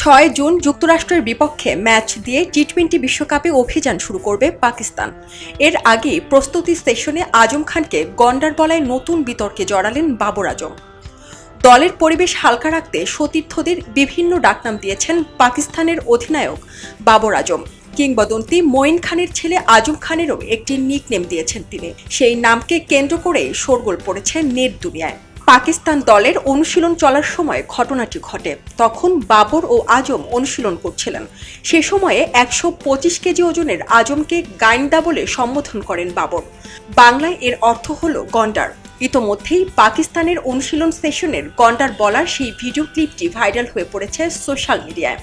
ছয় জুন যুক্তরাষ্ট্রের বিপক্ষে ম্যাচ দিয়ে টি টোয়েন্টি বিশ্বকাপে অভিযান শুরু করবে পাকিস্তান। এর আগে প্রস্তুতি সেশনে আজম খানকে গন্ডার বলায় নতুন বিতর্কে জড়ালেন বাবর আজম। দলের পরিবেশ হালকা রাখতে সতীর্থদের বিভিন্ন ডাকনাম দিয়েছেন পাকিস্তানের অধিনায়ক বাবর আজম। কিংবদন্তি মঈন খানের ছেলে আজম খানেরও একটি নিকনেম দিয়েছেন তিনি। সেই নামকে কেন্দ্র করে শোরগোল পড়েছে নেট দুনিয়ায়। পাকিস্তান দলের অনুশীলন চলার সময় ঘটনাটি ঘটে। তখন বাবর ও আজম অনুশীলন করছিলেন। সে সময়ে একশো পঁচিশ কেজি ওজনের আজমকে গাইন্দা বলে সম্বোধন করেন বাবর। বাংলায় এর অর্থ হল গন্ডার। ইতোমধ্যেই পাকিস্তানের অনুশীলন সেশনের গন্ডার বলার সেই ভিডিও ক্লিপটি ভাইরাল হয়ে পড়েছে সোশ্যাল মিডিয়ায়।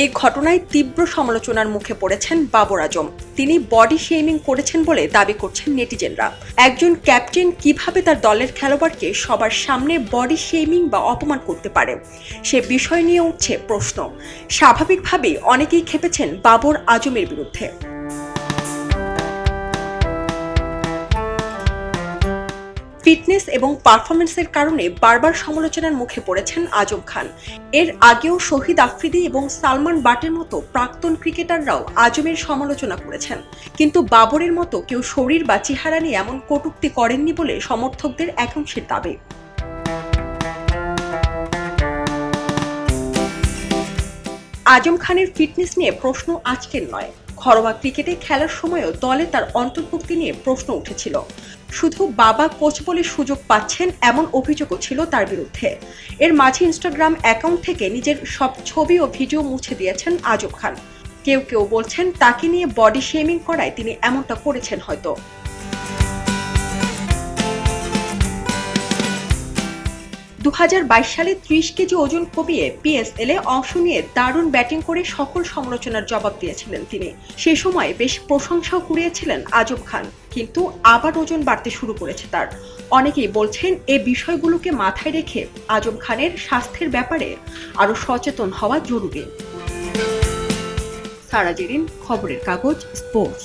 এই ঘটনায় তীব্র সমালোচনার মুখে পড়েছেন বাবর আজম। তিনি বডি শেমিং করেছেন বলে দাবি করছেন নেটিজেনরা। একজন ক্যাপ্টেন কীভাবে তার দলের খেলোয়াড়কে সবার সামনে বডি শেমিং বা অপমান করতে পারে, সে বিষয় নিয়ে উঠছে প্রশ্ন। স্বাভাবিকভাবেই অনেকেই খেপেছেন বাবর আজমের বিরুদ্ধে। ফিটনেস এবং পারফরমেন্সের কারণে বারবার সমালোচনার মুখে পড়েছেন আজম খান। এর আগেও শহীদ আফ্রিদি এবং সালমান বাটের মতো প্রাক্তন ক্রিকেটাররাও আজমের সমালোচনা করেছেন। কিন্তু বাবরের মতো কেউ শরীর বা চেহারা নিয়ে এমন কটূক্তি করেননি বলে সমর্থকদের একাংশের দাবি। আজম খানের ফিটনেস নিয়ে প্রশ্ন আজকের নয়। ঘরোয়া ক্রিকেটে খেলার সময়ও দলে তার অন্তর্ভুক্তি নিয়ে প্রশ্ন উঠেছিল। শুধু বাবা কোচ বলে সুযোগ পাচ্ছেন এমন অভিযোগও ছিল তার বিরুদ্ধে। এর মাঝে ইনস্টাগ্রাম অ্যাকাউন্ট থেকে নিজের সব ছবি ও ভিডিও মুছে দিয়েছেন আজব খান। কেউ কেউ বলছেন, তাকে নিয়ে বডি শেমিং করায় তিনি এমনটা করেছেন হয়তো। দু সালে ত্রিশ কেজি ওজন কমিয়ে পিএসএল এ অংশ নিয়ে দারুণ ব্যাটিং করে সকল সমালোচনার জবাব দিয়েছিলেন তিনি। সে সময় বেশ প্রশংসাও কুড়িয়েছিলেন আজব খান, কিন্তু আবার ওজন বাড়তে শুরু করেছে তার। অনেকেই বলছেন এই বিষয়গুলোকে মাথায় রেখে আজম খানের স্বাস্থ্যের ব্যাপারে আরও সচেতন হওয়া জরুরি। সারা জেরিন খবরের কাগজ, স্পোর্টস।